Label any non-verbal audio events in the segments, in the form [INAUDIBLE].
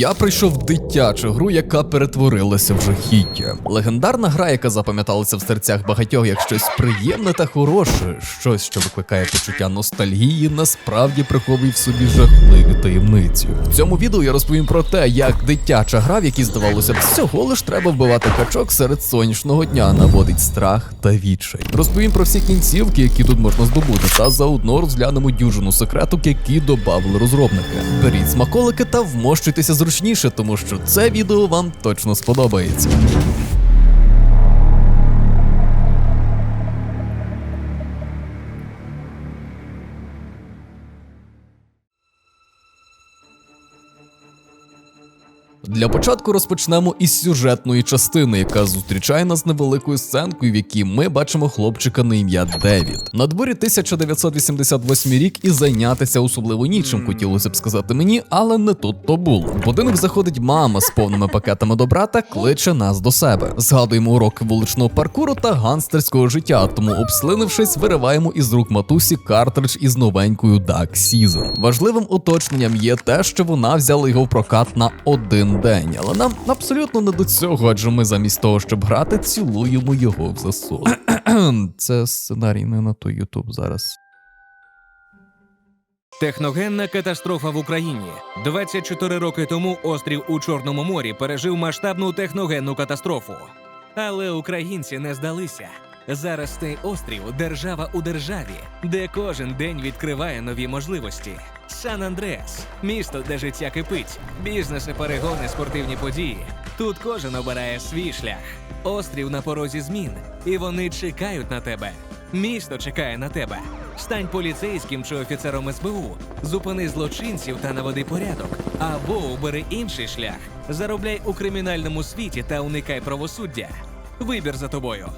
Я прийшов дитячу гру, яка перетворилася в жахіття. Легендарна гра, яка запам'яталася в серцях багатьох як щось приємне та хороше, щось, що викликає почуття ностальгії, насправді приховує в собі жахливі таємниці. В цьому відео я розповім про те, як дитяча гра, в якій здавалося б, всього лиш треба вбивати качок серед сонячного дня, наводить страх та відчай. Розповім про всі кінцівки, які тут можна здобути, та заодно розглянемо дюжину секреток, які додали розробники. Беріть смаколики та вмощуйтеся зручніше, тому що це відео вам точно сподобається. Для початку розпочнемо із сюжетної частини, яка зустрічає нас невеликою сценкою, в якій ми бачимо хлопчика на ім'я Девід. На дворі 1988 рік і зайнятися особливо нічим, хотілося б сказати мені, але не тут то було. В будинок заходить мама з повними пакетами до брата, кличе нас до себе. Згадуємо уроки вуличного паркуру та ганстерського життя, тому, обслинившись, вириваємо із рук матусі картридж із новенькою Duck Season. Важливим уточненням є те, що вона взяла його в прокат на один день, але нам абсолютно не до цього, адже ми замість того, щоб грати, цілуємо його в засос. [CLEARS THROAT] Це сценарій не на той Ютуб зараз. Техногенна катастрофа в Україні. 24 роки тому острів у Чорному морі пережив масштабну техногенну катастрофу. Але українці не здалися. Зараз цей острів держава у державі, де кожен день відкриває нові можливості. Сан Андреас місто, де життя кипить, бізнеси, перегони, спортивні події. Тут кожен обирає свій шлях. Острів на порозі змін, і вони чекають на тебе. Місто чекає на тебе. Стань поліцейським чи офіцером СБУ, зупини злочинців та наведи порядок, або обери інший шлях. Заробляй у кримінальному світі та уникай правосуддя. Вибір за тобою.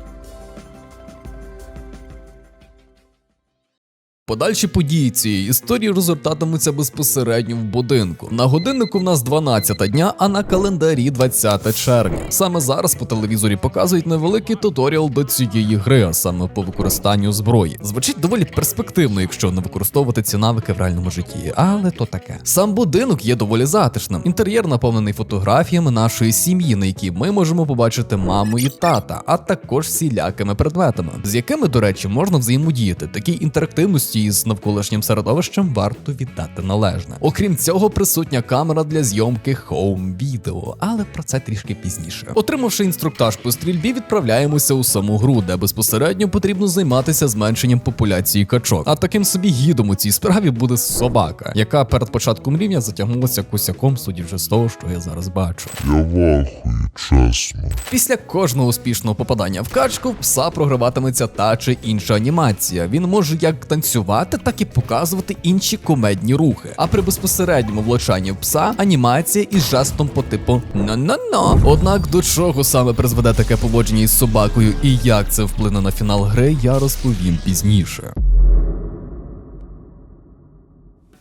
Подальші події цієї історії розгортатимуться безпосередньо в будинку. На годиннику в нас 12 дня, а на календарі 20 червня. Саме зараз по телевізорі показують невеликий туторіал до цієї гри, а саме по використанню зброї. Звучить доволі перспективно, якщо не використовувати ці навики в реальному житті, але то таке. Сам будинок є доволі затишним. Інтер'єр наповнений фотографіями нашої сім'ї, на якій ми можемо побачити маму і тата, а також всілякими предметами, з якими, до речі, можна взаємодіяти. Такій інтерактивності із навколишнім середовищем варто віддати належне. Окрім цього, присутня камера для зйомки хоум відео, але про це трішки пізніше. Отримавши інструктаж по стрільбі, відправляємося у саму гру, де безпосередньо потрібно займатися зменшенням популяції качок. А таким собі гідом у цій справі буде собака, яка перед початком рівня затягнулася косяком, судячи з того, що я зараз бачу. Я вахую, чесно. Після кожного успішного попадання в качку в пса програватиметься та чи інша анімація. Він може як танцювати, так і показувати інші комедні рухи. А при безпосередньому влучанні в пса анімація із жестом по типу «но-но-но». Однак до чого саме призведе таке поводження із собакою і як це вплине на фінал гри, я розповім пізніше.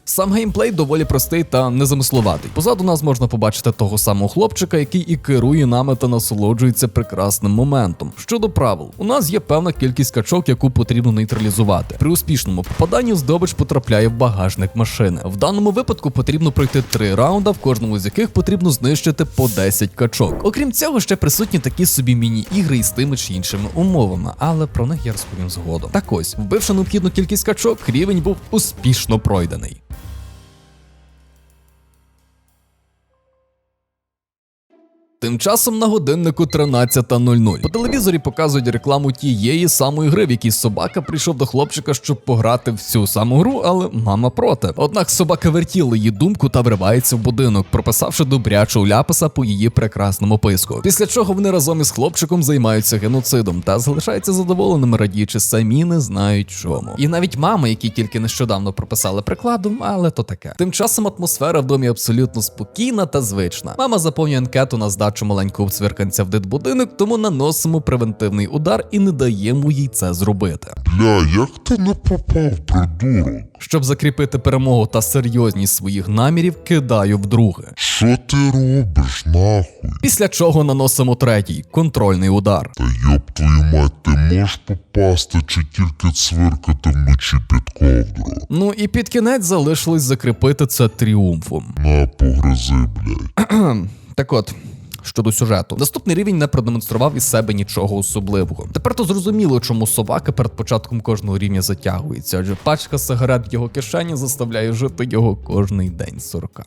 Сам геймплей доволі простий та незамисловатий. Позаду нас можна побачити того самого хлопчика, який і керує нами та насолоджується прекрасним моментом. Щодо правил, у нас є певна кількість качок, яку потрібно нейтралізувати. При успішному попаданні здобич потрапляє в багажник машини. В даному випадку потрібно пройти три раунда, в кожному з яких потрібно знищити по 10 качок. Окрім цього, ще присутні такі собі міні-ігри із тими чи іншими умовами, але про них я розповім згодом. Так ось, вбивши необхідну кількість качок, рівень був успішно пройдений. Тим часом на годиннику 13.00. По телевізорі показують рекламу тієї самої гри, в якій собака прийшов до хлопчика, щоб пограти в цю саму гру, але мама проти. Однак собака вертіла її думку та вривається в будинок, прописавши добрячого ляпаса по її прекрасному писку. Після чого вони разом із хлопчиком займаються геноцидом та залишаються задоволеними, радіючи самі не знають чому. І навіть мама, які тільки нещодавно прописали прикладом, але то таке. Тим часом атмосфера в домі абсолютно спокійна та звична. Мама заповнює анкету на здачу бачу маленького цвірканця в дитбудинок, тому наносимо превентивний удар і не даємо їй це зробити. Бля, як ти не попав, придурок? Щоб закріпити перемогу та серйозність своїх намірів, кидаю вдруге. Що ти робиш, нахуй? Після чого наносимо третій контрольний удар. Та йоб твою мать, ти можеш попасти чи тільки цвиркати вночі під ковдру? Ну і під кінець залишилось закріпити це тріумфом. На, погризи, блядь. [CLEARS THROAT] Так от. Щодо сюжету, наступний рівень не продемонстрував із себе нічого особливого. Тепер то зрозуміло, чому собака перед початком кожного рівня затягується, адже пачка сигарет в його кишені заставляє жити його кожний день сурка.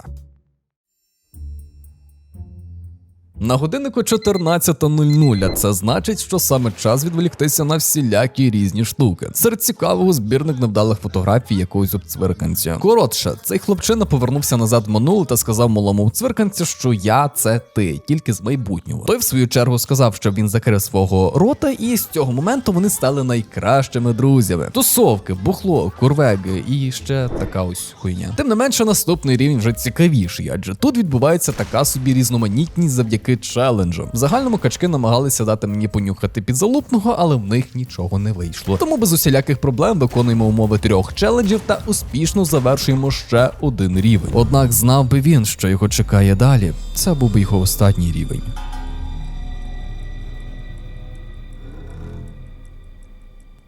На годиннику 14.00, а це значить, що саме час відволіктися на всілякі різні штуки. Серед цікавого збірник невдалих фотографій якогось обцвирканця. Коротше, цей хлопчина повернувся назад в минуле та сказав малому обцвирканцю, що я це ти, тільки з майбутнього. Той в свою чергу сказав, що він закрив свого рота, і з цього моменту вони стали найкращими друзями. Тусовки, бухло, курвеги і ще така ось хуйня. Тим не менше, наступний рівень вже цікавіший, адже тут відбувається така собі різноманітність завдяки челенджам. В загальному качки намагалися дати мені понюхати підзалупного, але в них нічого не вийшло. Тому без усіляких проблем виконуємо умови трьох челенджів та успішно завершуємо ще один рівень. Однак знав би він, що його чекає далі. Це був би його останній рівень.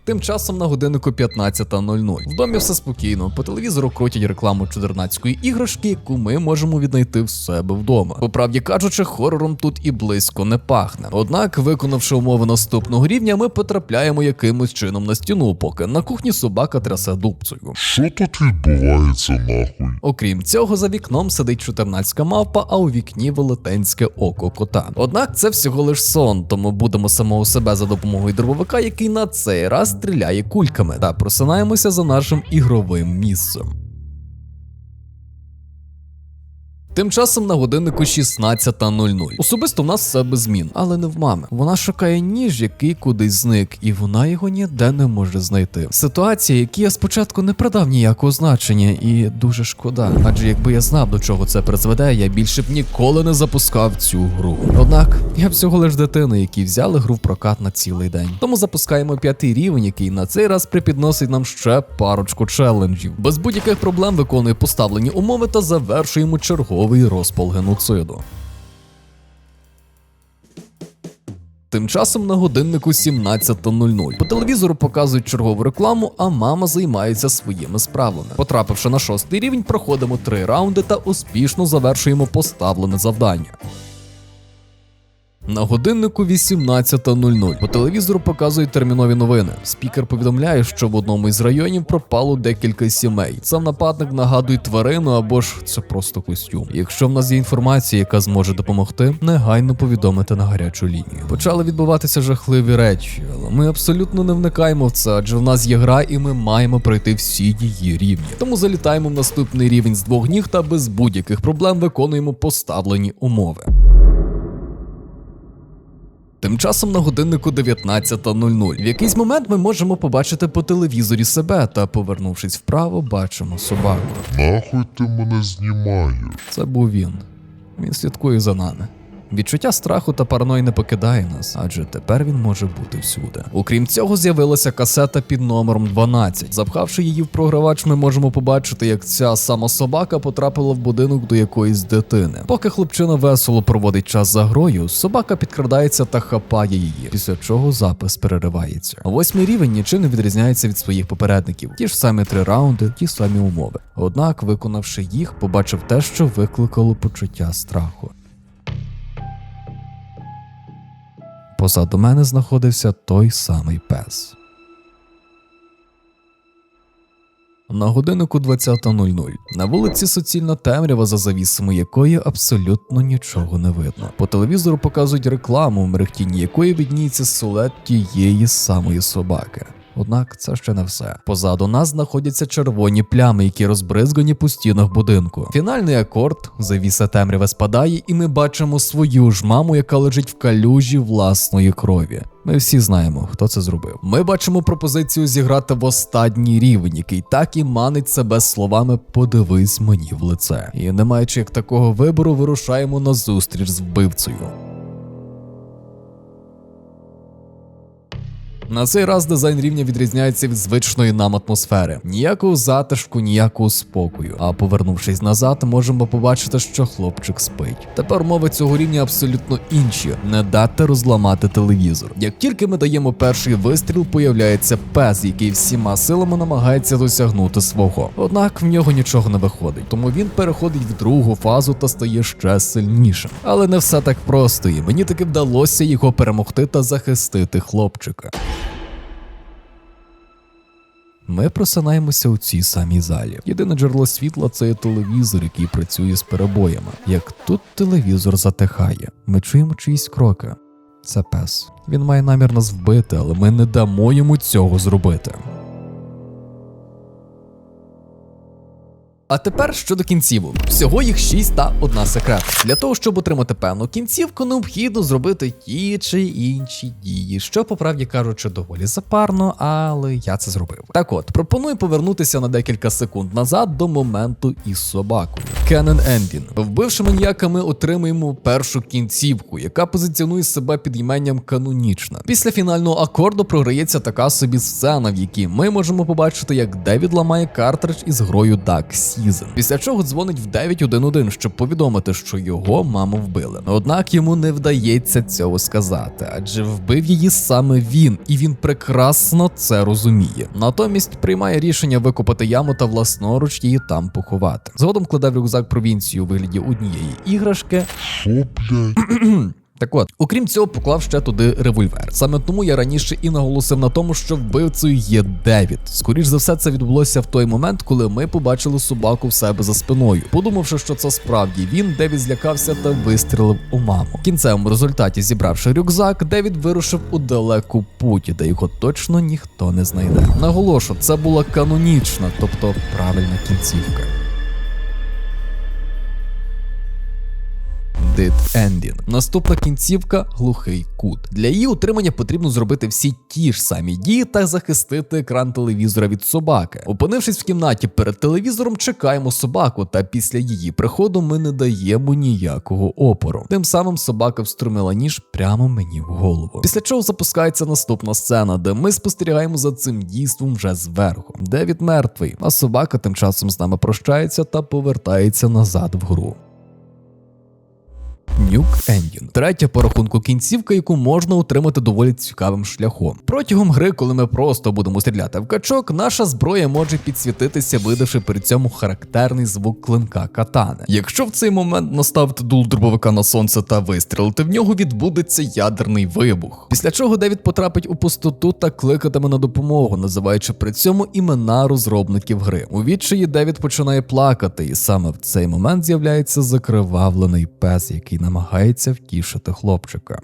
Тим часом на годиннику 15.00. В домі все спокійно. По телевізору крутять рекламу чудернацької іграшки, яку ми можемо віднайти в себе вдома. По правді кажучи, хорором тут і близько не пахне. Однак, виконавши умови наступного рівня, ми потрапляємо якимось чином на стіну, поки на кухні собака трясе дубцею. Що тут відбувається, нахуй? Окрім цього, за вікном сидить чотирнацька мавпа, а у вікні велетенське око кота. Однак це всього лиш сон, тому будемо самого себе за допомогою дробовика, який на цей раз стріляє кульками, та просинаємося за нашим ігровим місцем. Тим часом на годиннику 16.00. Особисто в нас все без змін, але не в мами. Вона шукає ніж, який кудись зник, і вона його ніде не може знайти. Ситуація, якій я спочатку не придав ніякого значення, і дуже шкода. Адже якби я знав, до чого це призведе, я більше б ніколи не запускав цю гру. Однак я всього лиш дитина, які взяли гру в прокат на цілий день. Тому запускаємо п'ятий рівень, який на цей раз припідносить нам ще парочку челенджів. Без будь-яких проблем виконує поставлені умови та завершуємо черговий розпал геноциду. Тим часом на годиннику 17.00. По телевізору показують чергову рекламу, а мама займається своїми справами. Потрапивши на шостий рівень, проходимо три раунди та успішно завершуємо поставлене завдання. На годиннику 18.00 по телевізору показують термінові новини. Спікер повідомляє, що в одному із районів пропало декілька сімей. Сам нападник нагадує тварину або ж це просто костюм. Якщо в нас є інформація, яка зможе допомогти, негайно повідомити на гарячу лінію. Почали відбуватися жахливі речі, але ми абсолютно не вникаємо в це, адже в нас є гра, і ми маємо пройти всі її рівні. Тому залітаємо в наступний рівень з двох ніг та без будь-яких проблем виконуємо поставлені умови. Тим часом на годиннику 19.00. В якийсь момент ми можемо побачити по телевізорі себе та, повернувшись вправо, бачимо собаку. Нахуй ти мене знімаєш? Це був він. Він слідкує за нами. Відчуття страху та параної не покидає нас, адже тепер він може бути всюди. Окрім цього, з'явилася касета під номером 12. Запхавши її в програвач, ми можемо побачити, як ця сама собака потрапила в будинок до якоїсь дитини. Поки хлопчина весело проводить час за грою, собака підкрадається та хапає її, після чого запис переривається. Восьмий рівень нічим не відрізняється від своїх попередників. Ті ж самі три раунди, ті самі умови. Однак, виконавши їх, побачив те, що викликало почуття страху. Позаду мене знаходився той самий пес. На годиннику 20.00 на вулиці суцільна темрява, за завісами якої абсолютно нічого не видно. По телевізору показують рекламу, мерехтінні якої відніється силует тієї самої собаки. Однак це ще не все. Позаду нас знаходяться червоні плями, які розбризгані по стінах будинку. Фінальний акорд, завіса темрява спадає, і ми бачимо свою ж маму, яка лежить в калюжі власної крові. Ми всі знаємо, хто це зробив. Ми бачимо пропозицію зіграти в останній рівень, який так і манить себе словами Подивись мені в лице. І не маючи як такого вибору, вирушаємо на зустріч з вбивцею. На цей раз дизайн рівня відрізняється від звичної нам атмосфери. Ніякого затишку, ніякого спокою. А повернувшись назад, можемо побачити, що хлопчик спить. Тепер умови цього рівня абсолютно інші. Не дати розламати телевізор. Як тільки ми даємо перший вистріл, появляється пес, який всіма силами намагається досягнути свого. Однак в нього нічого не виходить, тому він переходить в другу фазу та стає ще сильнішим. Але не все так просто, і мені таки вдалося його перемогти та захистити хлопчика. Ми просинаємося у цій самій залі. Єдине джерело світла це є телевізор, який працює з перебоями. Як тут телевізор затихає, ми чуємо чиїсь кроки. Це пес. Він має намір нас вбити, але ми не дамо йому цього зробити. А тепер щодо кінцівок. Всього їх 6 та одна секретна. Для того, щоб отримати певну кінцівку, необхідно зробити ті чи інші дії, що, по правді кажучи, доволі запарно, але я це зробив. Так от, пропоную повернутися на декілька секунд назад до моменту із собакою. Canon Ending. Вбивши маніяка, ми отримаємо першу кінцівку, яка позиціонує себе під іменням канонічна. Після фінального акорду програється така собі сцена, в якій ми можемо побачити, як Девід ламає картридж із грою Duck Season. Після чого дзвонить в 911, щоб повідомити, що його маму вбили. Однак йому не вдається цього сказати, адже вбив її саме він, і він прекрасно це розуміє. Натомість приймає рішення викопати яму та власноруч її там поховати. Згодом кладе в рюкзак провінцію у вигляді однієї іграшки, Що, блядь? [CLEARS THROAT] так от, окрім цього, поклав ще туди револьвер. Саме тому я раніше і наголосив на тому, що вбивцею є Девід. Скоріш за все, це відбулося в той момент, коли ми побачили собаку в себе за спиною. Подумавши, що це справді він, Девід злякався та вистрілив у маму. В кінцевому результаті, зібравши рюкзак, Девід вирушив у далеку путь, де його точно ніхто не знайде. Наголошу, це була канонічна, тобто правильна кінцівка. Dead Ending. Наступна кінцівка глухий кут. Для її утримання потрібно зробити всі ті ж самі дії та захистити екран телевізора від собаки. Опинившись в кімнаті перед телевізором, чекаємо собаку, та після її приходу ми не даємо ніякого опору. Тим самим собака встромила ніж прямо мені в голову. Після чого запускається наступна сцена, де ми спостерігаємо за цим дійством вже зверху. Девід мертвий, а собака тим часом з нами прощається та повертається назад в гру. Nuke Ending. Третя по рахунку кінцівка, яку можна отримати доволі цікавим шляхом. Протягом гри, коли ми просто будемо стріляти в качок, наша зброя може підсвітитися, видавши при цьому характерний звук клинка катани. Якщо в цей момент наставити дул дробовика на сонце та вистрілити в нього, відбудеться ядерний вибух. Після чого Девід потрапить у пустоту та кликатиме на допомогу, називаючи при цьому імена розробників гри. У відчаї Девід починає плакати, і саме в цей момент з'являється закривавлений пес, який намагається втішити хлопчика.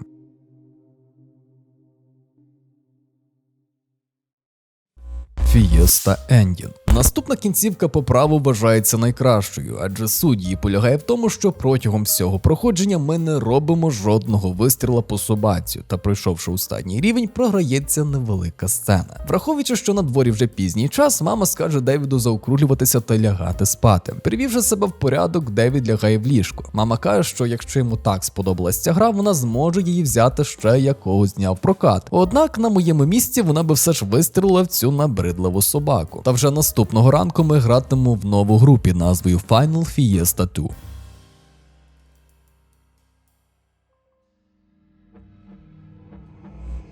Фієста Ендін. Наступна кінцівка по праву вважається найкращою, адже суть її полягає в тому, що протягом всього проходження ми не робимо жодного вистріла по собаці, та пройшовши останній рівень, програється невелика сцена. Враховуючи, що на дворі вже пізній час, мама скаже Девіду заокруглюватися та лягати спати. Привівши себе в порядок, Девід лягає в ліжко. Мама каже, що якщо йому так сподобалась ця гра, вона зможе її взяти ще якогось дня в прокат. Однак на моєму місці вона би все ж вистрілила в цю набридливу собаку. Та вже наступного ранку ми гратимемо в нову групі назвою Final Fiesta 2.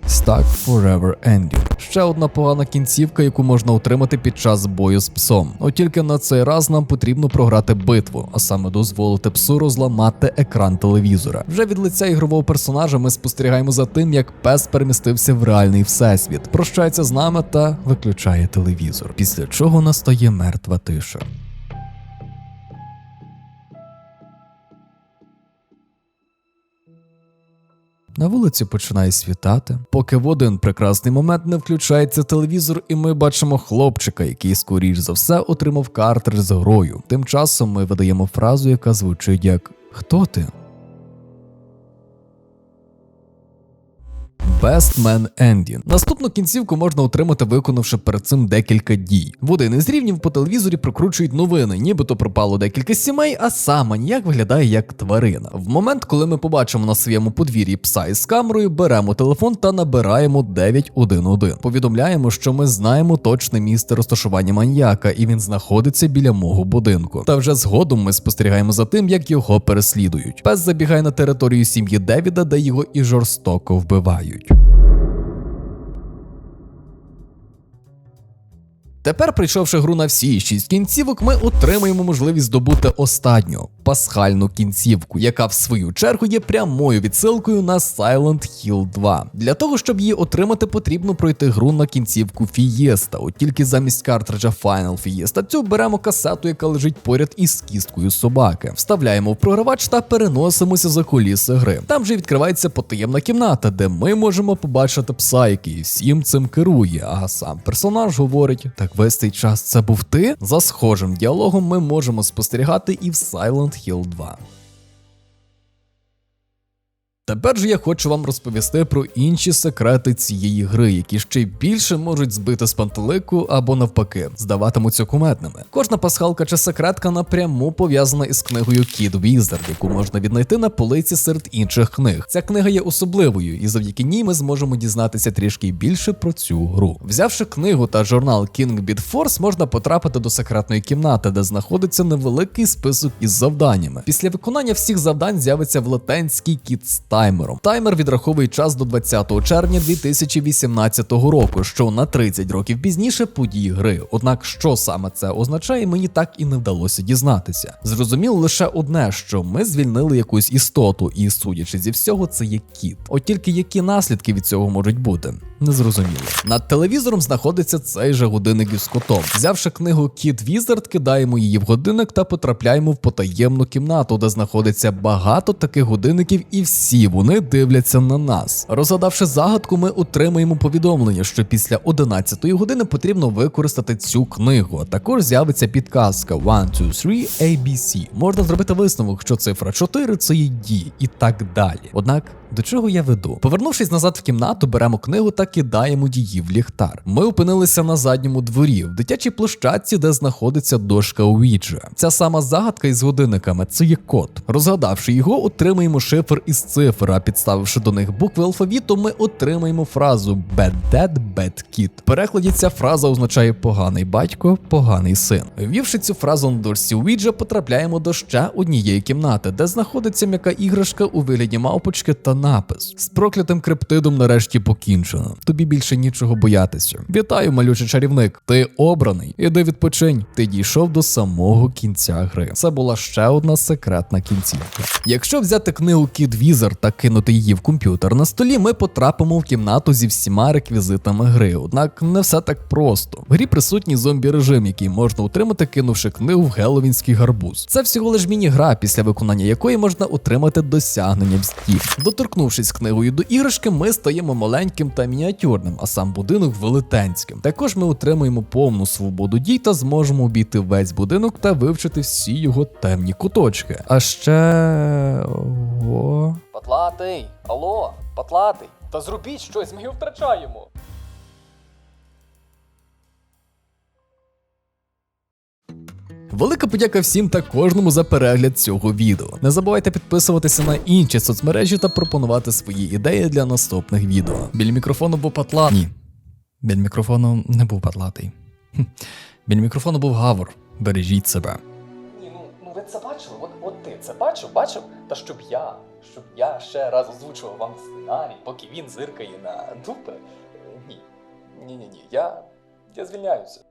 Stuck Forever Ending. Ще одна погана кінцівка, яку можна отримати під час бою з псом. От тільки на цей раз нам потрібно програти битву, а саме дозволити псу розламати екран телевізора. Вже від лиця ігрового персонажа ми спостерігаємо за тим, як пес перемістився в реальний всесвіт, прощається з нами та виключає телевізор. Після чого настає мертва тиша. На вулиці починає світати, поки в один прекрасний момент не включається телевізор, і ми бачимо хлопчика, який, скоріш за все, отримав картер з грою. Тим часом ми видаємо фразу, яка звучить як Хто ти? Best Man Ending. Наступну кінцівку можна отримати, виконавши перед цим декілька дій. В один із рівнів по телевізорі прокручують новини, нібито пропало декілька сімей, а сам маніяк виглядає як тварина. В момент, коли ми побачимо на своєму подвір'ї пса із камерою, беремо телефон та набираємо 911. Повідомляємо, що ми знаємо точне місце розташування маніяка, і він знаходиться біля мого будинку. Та вже згодом ми спостерігаємо за тим, як його переслідують. Пес забігає на територію сім'ї Девіда, де його і жорстоко вбивають. YouTube. Тепер, прийшовши гру на всі шість кінцівок, ми отримаємо можливість здобути останню пасхальну кінцівку, яка в свою чергу є прямою відсилкою на Silent Hill 2. Для того, щоб її отримати, потрібно пройти гру на кінцівку Fiesta. От тільки замість картриджа Final Fiesta цю беремо касету, яка лежить поряд із кісткою собаки. Вставляємо в програвач та переносимося за куліси гри. Там же відкривається потаємна кімната, де ми можемо побачити пса, який всім цим керує. А сам персонаж говорить: так весь цей час це був ти. За схожим діалогом ми можемо спостерігати і в Silent Hill 2. Тепер же я хочу вам розповісти про інші секрети цієї гри, які ще більше можуть збити з пантелику або навпаки, здаватимуться кумедними. Кожна пасхалка чи секретка напряму пов'язана із книгою Kid Wizard, яку можна віднайти на полиці серед інших книг. Ця книга є особливою, і завдяки ній ми зможемо дізнатися трішки більше про цю гру. Взявши книгу та журнал King Beat Force, можна потрапити до секретної кімнати, де знаходиться невеликий список із завданнями. Після виконання всіх завдань з'явиться велетенський кіт з таймером. Таймер відраховує час до 20 червня 2018 року, що на 30 років пізніше події гри. Однак, що саме це означає, мені так і не вдалося дізнатися. Зрозуміло лише одне, що ми звільнили якусь істоту, і судячи зі всього, це є кіт. От тільки які наслідки від цього можуть бути. Незрозуміло. Над телевізором знаходиться цей же годинник із котом. Взявши книгу Кіт Візард, кидаємо її в годинник та потрапляємо в потаємну кімнату, де знаходиться багато таких годинників, і всі вони дивляться на нас. Розгадавши загадку, ми отримаємо повідомлення, що після 11 години потрібно використати цю книгу. Також з'явиться підказка 1, 2, 3, ABC. Можна зробити висновок, що цифра 4 це є дії і так далі. Однак. До чого я веду? Повернувшись назад в кімнату, беремо книгу та кидаємо її в ліхтар. Ми опинилися на задньому дворі, в дитячій площадці, де знаходиться дошка Уіджа. Ця сама загадка із годинниками це є код. Розгадавши його, отримаємо шифр із цифр, а підставивши до них букви алфавіту, ми отримаємо фразу Bad Dad, Bad Kid. В перекладі ця фраза означає поганий батько, поганий син. Ввівши цю фразу на дошці Уіджа, потрапляємо до ще однієї кімнати, де знаходиться м'яка іграшка у вигляді мавпочки та напис. З проклятим криптидом нарешті покінчено. Тобі більше нічого боятися. Вітаю, малючий чарівник. Ти обраний. Іди відпочинь. Ти дійшов до самого кінця гри. Це була ще одна секретна кінцівка. Якщо взяти книгу Kid Wizard та кинути її в комп'ютер на столі, ми потрапимо в кімнату зі всіма реквізитами гри. Однак не все так просто. В грі присутній зомбі режим, який можна отримати, кинувши книгу в геловінський гарбуз. Це всього лиш міні-гра, після виконання якої можна отримати досягнення в Steam. Доторкнувшись книгою до іграшки, ми стаємо маленьким та мініатюрним, а сам будинок велетенським. Також ми отримуємо повну свободу дій та зможемо обійти весь будинок та вивчити всі його темні куточки. А ще. Ого. Патлатий, алло, патлатий. Та зробіть щось, ми його втрачаємо. Велика подяка всім та кожному за перегляд цього відео. Не забувайте підписуватися на інші соцмережі та пропонувати свої ідеї для наступних відео. Біля мікрофону був патлат. Ні. Біля мікрофону не був патлатий. Хм. Біля мікрофону був Гавор. Бережіть себе. Ні, ну, ну ви це бачили? От, от ти це бачив, бачив? Та щоб я, щоб я ще раз озвучував вам сценарій, поки він зиркає на дупи. Ні. Ні, ні, ні. Я. Я звільняюся.